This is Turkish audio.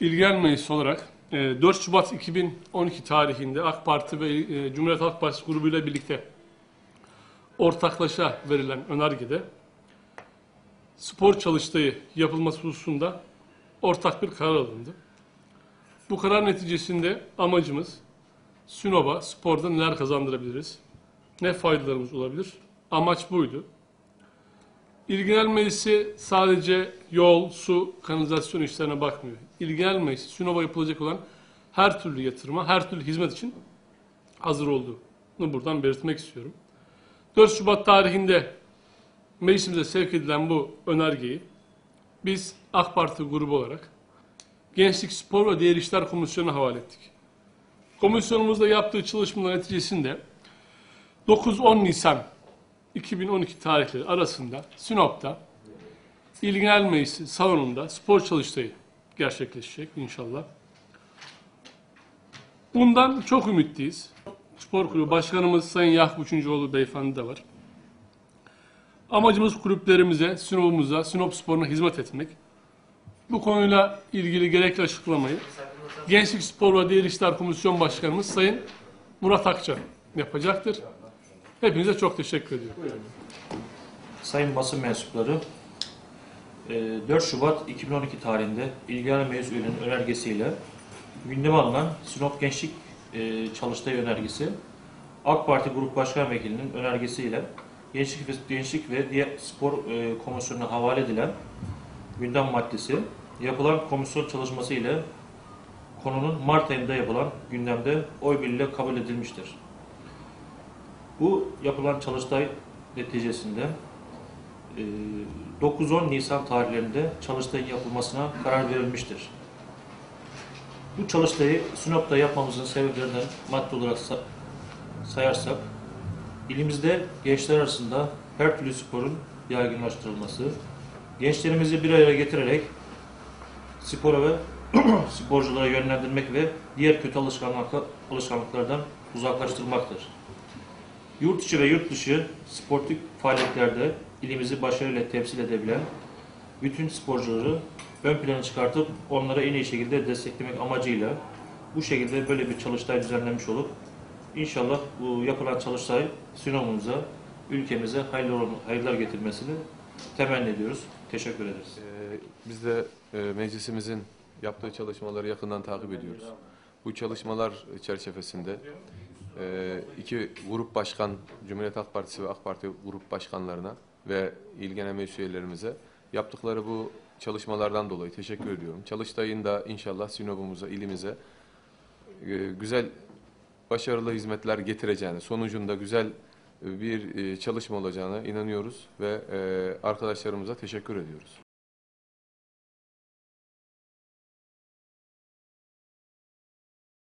İlgilen Meclisi olarak e, 4 Şubat 2012 tarihinde AK Parti ve e, Cumhuriyet Halk Partisi grubuyla birlikte ortaklaşa verilen önergede spor çalıştayı yapılması hususunda ortak bir karar alındı. Bu karar neticesinde amacımız Sinop'a sporda neler kazandırabiliriz, ne faydalarımız olabilir? Amaç buydu. İlgilen Meclisi sadece yol, su, kanalizasyon işlerine bakmıyor. İlgilen Meclisi Sinop'a yapılacak olan her türlü yatırıma, her türlü hizmet için hazır olduğunu buradan belirtmek istiyorum. 4 Şubat tarihinde meclisimize sevk edilen bu önergeyi biz AK Parti grubu olarak Gençlik, Spor ve Diğer İşler Komisyonu'na havale ettik. Komisyonumuzda yaptığı çalışmalar neticesinde 9-10 Nisan 2012 tarihleri arasında Sinop'ta İlgilen Meclisi salonunda spor çalıştayı gerçekleşecek inşallah. Bundan çok ümitliyiz. Spor Kulübü Başkanımız Sayın Yakup Üçüncüoğlu Beyefendi de var. Amacımız kulüplerimize, Sinop'umuza, Sinop Spor'una hizmet etmek. Bu konuyla ilgili gerekli açıklamayı Gençlik Spor ve Diğer İşler Komisyon Başkanımız Sayın Murat Akça yapacaktır. Hepinize çok teşekkür ediyorum. Sayın basın mensupları, e, 4 Şubat 2012 tarihinde meclis üyelerinin önergesiyle gündeme alınan Sinop Gençlik e, Çalıştay önergesi, AK Parti Grup Başkan Vekilinin önergesiyle Gençlik ve, Gençlik ve diğer spor e, komisyonuna havale edilen gündem maddesi, yapılan komisyon çalışması ile konunun Mart ayında yapılan gündemde oy birliğiyle kabul edilmiştir. Bu yapılan çalıştay neticesinde e, 9-10 Nisan tarihlerinde çalıştayın yapılmasına karar verilmiştir. Bu çalıştayı Sinop'ta yapmamızın sebeplerinden madde olarak sa- sayarsak, ilimizde gençler arasında her türlü sporun yaygınlaştırılması, gençlerimizi bir araya getirerek spora ve sporculara yönlendirmek ve diğer kötü alışkanlıkla- alışkanlıklardan uzaklaştırmaktır. Yurt içi ve yurt dışı sportif faaliyetlerde ilimizi başarıyla temsil edebilen bütün sporcuları ön plana çıkartıp onlara en iyi şekilde desteklemek amacıyla bu şekilde böyle bir çalıştay düzenlenmiş olup inşallah bu yapılan çalıştay Sinop'umuza, ülkemize hayırlar getirmesini temenni ediyoruz. Teşekkür ederiz. Ee, Biz de e, meclisimizin yaptığı çalışmaları yakından takip ediyoruz. Bu çalışmalar çerçevesinde e, iki grup başkan, Cumhuriyet Halk Partisi ve AK Parti grup başkanlarına ve ilgilenen meclis üyelerimize yaptıkları bu çalışmalardan dolayı teşekkür ediyorum. Çalıştay'ın da inşallah Sinop'umuza, ilimize e, güzel, başarılı hizmetler getireceğini, sonucunda güzel bir e, çalışma olacağına inanıyoruz ve e, arkadaşlarımıza teşekkür ediyoruz.